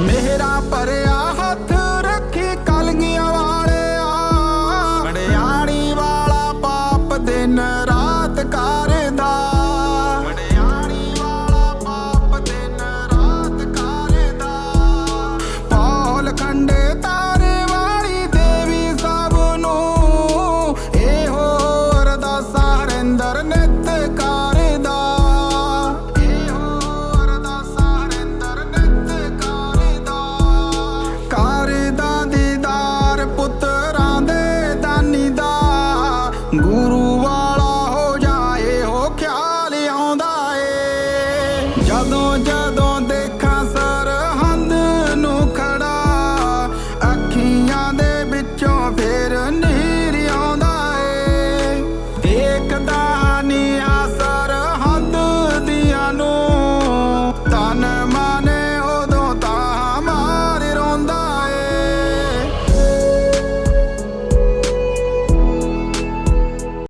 मेरा पर हाथ ਗੁਰੂ ਵਾਲਾ ਹੋ ਜਾਏ ਹੋ ਖਿਆਲ ਆਉਂਦਾ ਏ। ਜਦੋਂ ਜਦੋਂ